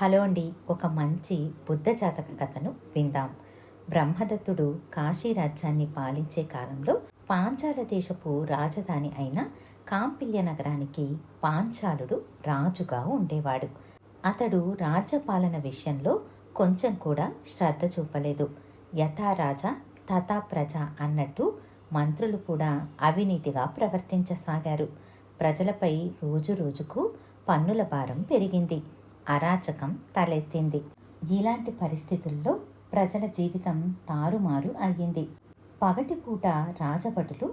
Hello అండి ఒక మంచి బుద్ధ జాతక కథను విందాం. బ్రహ్మదత్తుడు కాశీ రాజ్యాన్ని పాలించే కాలంలో పాంచాల దేశపు రాజధాని అయిన కాంపిల్య నగరానికి పాంచాలుడు రాజుగా ఉండేవాడు. అతడు రాజ్యపాలన విషయంలో కొంచెం కూడా శ్రద్ధ చూపలేదు. యథా రాజా తథా ప్రజ అన్నట్టు మంత్రులు కూడా అవినీతిగా ప్రవర్తించసాగారు. ప్రజలపై రోజు రోజుకు పన్నుల భారం పెరిగింది. అరాచకం తలెత్తింది. ఇలాంటి పరిస్థితుల్లో ప్రజల జీవితం తారుమారు అయ్యింది. పగటిపూట రాజభటులు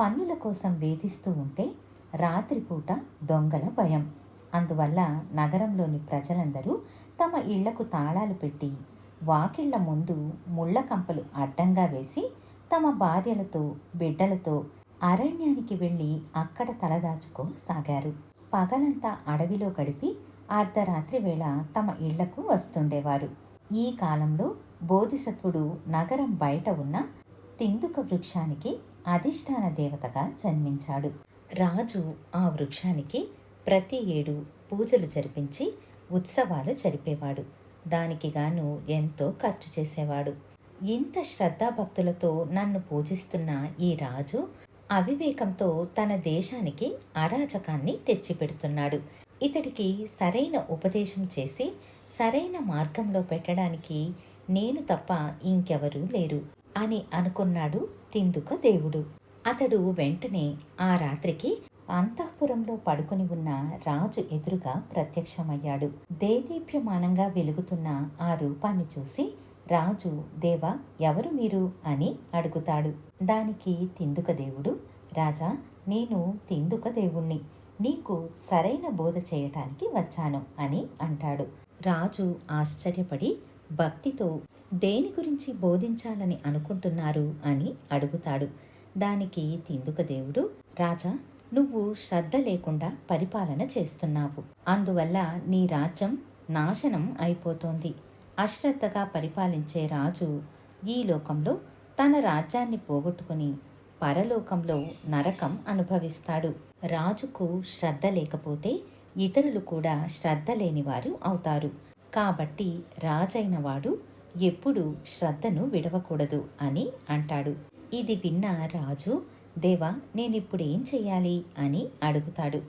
పన్నుల కోసం వేధిస్తూ ఉంటే రాత్రిపూట దొంగల భయం. అందువల్ల నగరంలోని ప్రజలందరూ తమ ఇళ్ళకు తాళాలు పెట్టి వాకిళ్ళ ముందు ముళ్ళ కంపలు అడ్డంగా వేసి తమ భార్యలతో బిడ్డలతో అరణ్యానికి వెళ్ళి అక్కడ తలదాచుకోసాగారు. పగలంతా అడవిలో గడిపి అర్ధరాత్రి వేళ తమ ఇళ్ళకు వస్తుండేవారు. ఈ కాలంలో బోధిసత్వుడు నగరం బయట ఉన్న తిందుక వృక్షానికి అధిష్టాన దేవతగా జన్మించాడు. రాజు ఆ వృక్షానికి ప్రతి ఏడు పూజలు జరిపించి ఉత్సవాలు జరిపేవాడు. దానికి గాను ఎంతో ఖర్చు చేసేవాడు. ఇంత శ్రద్ధాభక్తులతో నన్ను పూజిస్తున్న ఈ రాజు అవివేకంతో తన దేశానికి అరాచకాన్ని తెచ్చిపెడుతున్నాడు. ఇతడికి సరైన ఉపదేశం చేసి సరైన మార్గంలో పెట్టడానికి నేను తప్ప ఇంకెవరూ లేరు అని అనుకున్నాడు తిందుక దేవుడు. అతడు వెంటనే ఆ రాత్రికి అంతఃపురంలో పడుకుని ఉన్న రాజు ఎదురుగా ప్రత్యక్షమయ్యాడు. దేదీప్యమానంగా వెలుగుతున్న ఆ రూపాన్ని చూసి రాజు దేవ ఎవరు మీరు? అని అడుగుతాడు. దానికి తిందుక దేవుడు రాజా నేను తిందుక దేవుణ్ణి. నీకు సరైన బోధ చేయటానికి వచ్చాను అని అంటాడు. రాజు ఆశ్చర్యపడి భక్తితో దేని గురించి బోధించాలని అనుకుంటున్నారు అని అడుగుతాడు. దానికి తిందుక దేవుడు రాజా నువ్వు శ్రద్ధ లేకుండా పరిపాలన చేస్తున్నావు. అందువల్ల నీ రాజ్యం నాశనం అయిపోతోంది. అశ్రద్ధగా పరిపాలించే రాజు ఈ లోకంలో తన రాజ్యాన్ని పోగొట్టుకుని పరలోకంలో నరకం అనుభవిస్తాడు. రాజుకు శ్రద్ధ లేకపోతే ఇతరులు కూడా శ్రద్ధ లేనివారు అవుతారు. కాబట్టి రాజైన వాడు ఎప్పుడూ శ్రద్ధను విడవకూడదు అని అంటాడు. ఇది విన్న రాజు దేవా నేనిప్పుడేం ఏం చెయ్యాలి? అని అడుగుతాడు.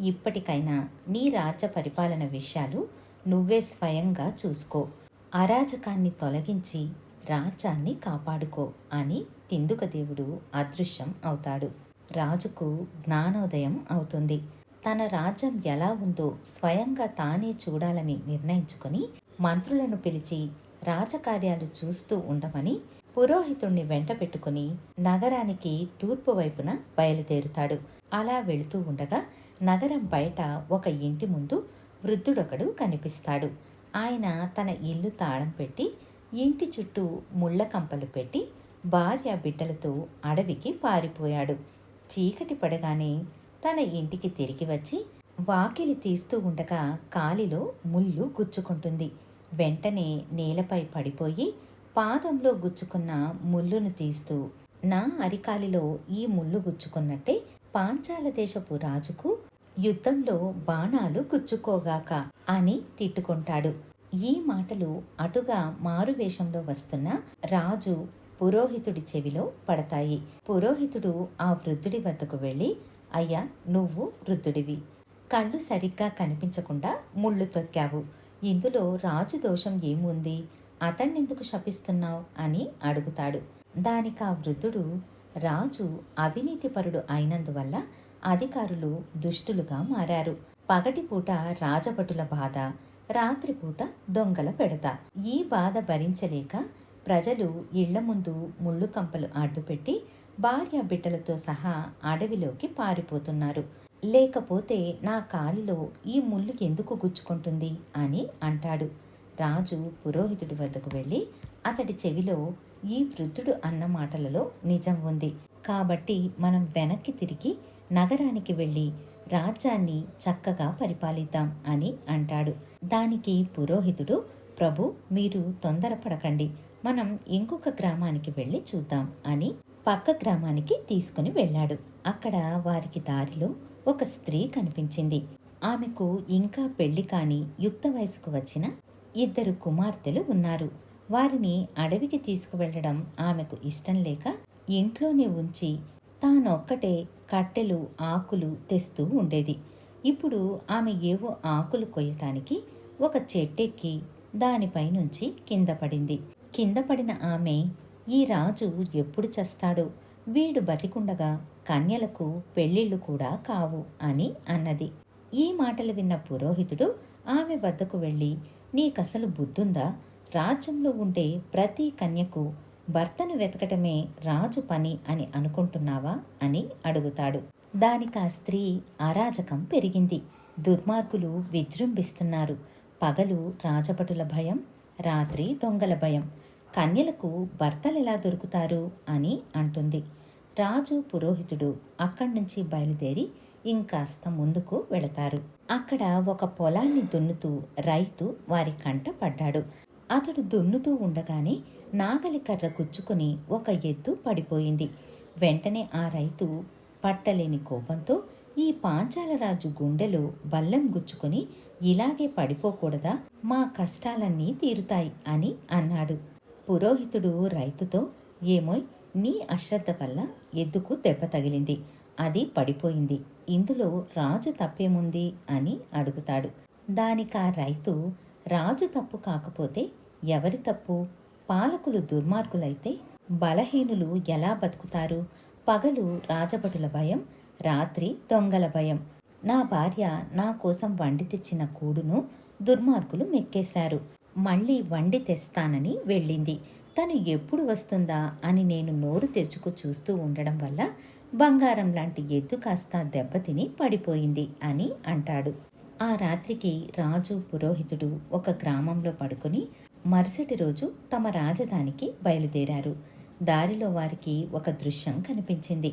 ఇప్పటికైనా నీ రాజ్య పరిపాలన విషయాలు నువ్వే స్వయంగా చూసుకో. అరాజకాన్ని తొలగించి రాజ్యాన్ని కాపాడుకో అని తిందుక దేవుడు అదృశ్యం అవుతాడు? రాజుకు జ్ఞానోదయం అవుతుంది. తన రాజ్యం ఎలా ఉందో స్వయంగా తానే చూడాలని నిర్ణయించుకొని మంత్రులను పిలిచి రాజకార్యాలు చూస్తూ ఉండమని పురోహితుణ్ణి వెంట పెట్టుకుని నగరానికి తూర్పు వైపున బయలుదేరుతాడు. అలా వెళుతూ ఉండగా నగరం బయట ఒక ఇంటి ముందు వృద్ధుడొకడు కనిపిస్తాడు. ఆయన తన ఇల్లు తాళం పెట్టి ఇంటి చుట్టూ ముళ్ళ కంపలు పెట్టి భార్య బిడ్డలతో అడవికి పారిపోయాడు. చీకటి పడగానే తన ఇంటికి తిరిగి వచ్చి వాకిలి తీస్తూ ఉండగా కాలిలో ముళ్ళు గుచ్చుకుంటుంది. వెంటనే నేలపై పడిపోయి పాదంలో గుచ్చుకున్న ముళ్ళును తీస్తూ నా అరికాలిలో ఈ ముళ్ళు గుచ్చుకున్నట్టే పాంచాల దేశపు రాజుకు యుద్ధంలో బాణాలు గుచ్చుకోగాక అని తిట్టుకుంటాడు. ఈ మాటలు అటుగా మారువేషంలో వస్తున్న రాజు పురోహితుడి చెవిలో పడతాయి. పురోహితుడు ఆ వృద్ధుడి వద్దకు వెళ్ళి అయ్యా నువ్వు వృద్ధుడివి. కళ్ళు సరిగ్గా కనిపించకుండా ముళ్ళు తొక్కావు. ఇందులో రాజు దోషం ఏముంది? అతన్నెందుకు శపిస్తున్నావు? అని అడుగుతాడు. దానికి ఆ వృద్ధుడు రాజు అవినీతిపరుడు అయినందువల్ల అధికారులు దుష్టులుగా మారారు. పగటిపూట రాజభటుల బాధ రాత్రిపూట దొంగల పెడత. ఈ బాధ భరించలేక ప్రజలు ఇళ్ళ ముందు ముళ్ళు కంపలు అడ్డుపెట్టి భార్య బిడ్డలతో సహా అడవిలోకి పారిపోతున్నారు. లేకపోతే నా కాలిలో ఈ ముళ్ళు ఎందుకు గుచ్చుకుంటుంది అని అంటాడు. రాజు పురోహితుడి వద్దకు వెళ్ళి అతడి చెవిలో ఈ వృద్ధుడు అన్న మాటలలో నిజం ఉంది. కాబట్టి మనం వెనక్కి తిరిగి నగరానికి వెళ్ళి రాజ్యాన్ని చక్కగా పరిపాలిద్దాం అని అంటాడు. దానికి పురోహితుడు ప్రభు మీరు తొందరపడకండి. మనం ఇంకొక గ్రామానికి వెళ్ళి చూద్దాం అని పక్క గ్రామానికి తీసుకుని వెళ్ళాడు. అక్కడ వారికి దారిలో ఒక స్త్రీ కనిపించింది. ఆమెకు ఇంకా పెళ్ళి కాని యుక్త వయసుకు వచ్చిన ఇద్దరు కుమార్తెలు ఉన్నారు. వారిని అడవికి తీసుకువెళ్ళడం ఆమెకు ఇష్టం లేక ఇంట్లోనే ఉంచి తానొక్కటే కట్టెలు ఆకులు తెస్తూ ఉండేది. ఇప్పుడు ఆమె ఏవో ఆకులు కొయ్యటానికి ఒక చెట్టెక్కి దానిపై నుంచి కింద పడింది. కింద పడిన ఆమె ఈ రాజు ఎప్పుడు చస్తాడు? వీడు బతికుండగా కన్యలకు పెళ్ళిళ్ళు కూడా కావు అని అన్నది. ఈ మాటలు విన్న పురోహితుడు ఆమె వద్దకు వెళ్ళి నీకసలు బుద్ధుందా? రాజ్యంలో ఉండే ప్రతి కన్యకు భర్తను వెతకటమే రాజు పని అని అనుకుంటున్నావా? అని అడుగుతాడు. దానికి ఆ స్త్రీ అరాజకం పెరిగింది. దుర్మార్గులు విజృంభిస్తున్నారు. పగలు రాజభటుల భయం రాత్రి దొంగల భయం. కన్యలకు భర్తలు ఎలా దొరుకుతారు అని అంటుంది. రాజు పురోహితుడు అక్కడి నుంచి బయలుదేరి ఇంకాస్త ముందుకు వెళతారు. అక్కడ ఒక పొలాన్ని దున్నుతూ రైతు వారి కంట పడ్డాడు. అతడు దున్నుతూ ఉండగానే నాగలి కర్ర గుచ్చుకుని ఒక ఎద్దు పడిపోయింది. వెంటనే ఆ రైతు పట్టలేని కోపంతో ఈ పాంచాలరాజు గుండెలో బల్లం గుచ్చుకొని ఇలాగే పడిపోకూడదా? మా కష్టాలన్నీ తీరుతాయి అని అన్నాడు. పురోహితుడు రైతుతో ఏమోయ్ నీ అశ్రద్ధ వల్ల ఎద్దుకు దెబ్బ తగిలింది? అది పడిపోయింది. ఇందులో రాజు తప్పేముంది? అని అడుగుతాడు. దానికా రైతు రాజు తప్పు కాకపోతే ఎవరి తప్పు? పాలకులు దుర్మార్గులైతే బలహీనులు ఎలా బతుకుతారు? పగలు రాజభటుల భయం రాత్రి దొంగల భయం. నా భార్య నా కోసం వండి తెచ్చిన కూడును దుర్మార్గులు మెక్కేశారు. మళ్ళీ వండి తెస్తానని వెళ్ళింది. తను ఎప్పుడు వస్తుందా అని నేను నోరు తెచ్చుకు చూస్తూ ఉండడం వల్ల బంగారం లాంటి ఎద్దు కాస్త దెబ్బతిని పడిపోయింది అని అంటాడు. ఆ రాత్రికి రాజు పురోహితుడు ఒక గ్రామంలో పడుకొని మరుసటి రోజు తమ రాజధానికి బయలుదేరారు. దారిలో వారికి ఒక దృశ్యం కనిపించింది.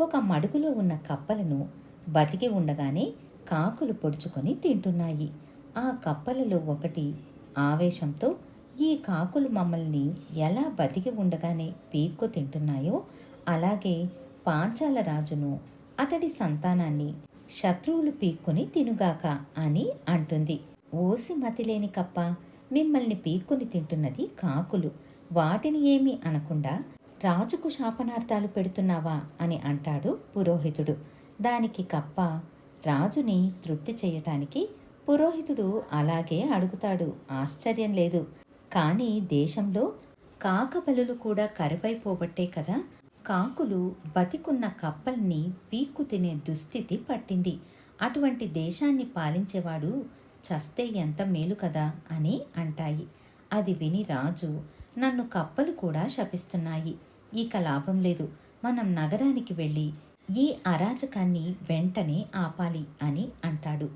ఒక మడుగులో ఉన్న కప్పలను బతికి ఉండగానే కాకులు పొడుచుకొని తింటున్నాయి. ఆ కప్పలలో ఒకటి ఆవేశంతో ఈ కాకులు మమ్మల్ని ఎలా బతికి ఉండగానే పీక్కు తింటున్నాయో అలాగే పాంచాల రాజును అతడి సంతానాన్ని శత్రువులు పీక్కుని తినుగాక అని అంటుంది. ఓసి మతిలేని కప్ప మిమ్మల్ని పీక్కుని తింటున్నది కాకులు. వాటిని ఏమీ అనకుండా రాజుకు శాపనార్థాలు పెడుతున్నావా అని అంటాడు పురోహితుడు. దానికి కప్ప రాజుని తృప్తి చేయటానికి పురోహితుడు అలాగే అడుగుతాడు. ఆశ్చర్యం లేదు. కానీ దేశంలో కాకబలులు కూడా కరువైపోబట్టే కదా? కాకులు బతికున్న కప్పల్ని పీక్కు తినే దుస్థితి పట్టింది. అటువంటి దేశాన్ని పాలించేవాడు చస్తే ఎంత మేలు కదా అని అంటాయి. అది విని రాజు నన్ను కప్పలు కూడా శపిస్తున్నాయి. ఇక లాభం లేదు. మనం నగరానికి వెళ్ళి ఈ అరాచకాన్ని వెంటనే ఆపాలి అని అంటాడు.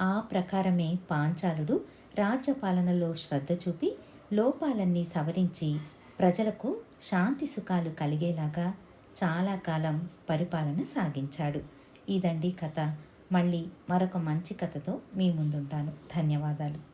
ఆ ప్రకారమే పాంచాలుడు రాజ్యపాలనలో శ్రద్ధ చూపి లోపాలన్నీ సవరించి ప్రజలకు శాంతి సుఖాలు కలిగేలాగా చాలా కాలం పరిపాలన సాగించాడు. ఇదండి కథ. మళ్ళీ మరొక మంచి కథతో మీ ముందుంటాను. ధన్యవాదాలు.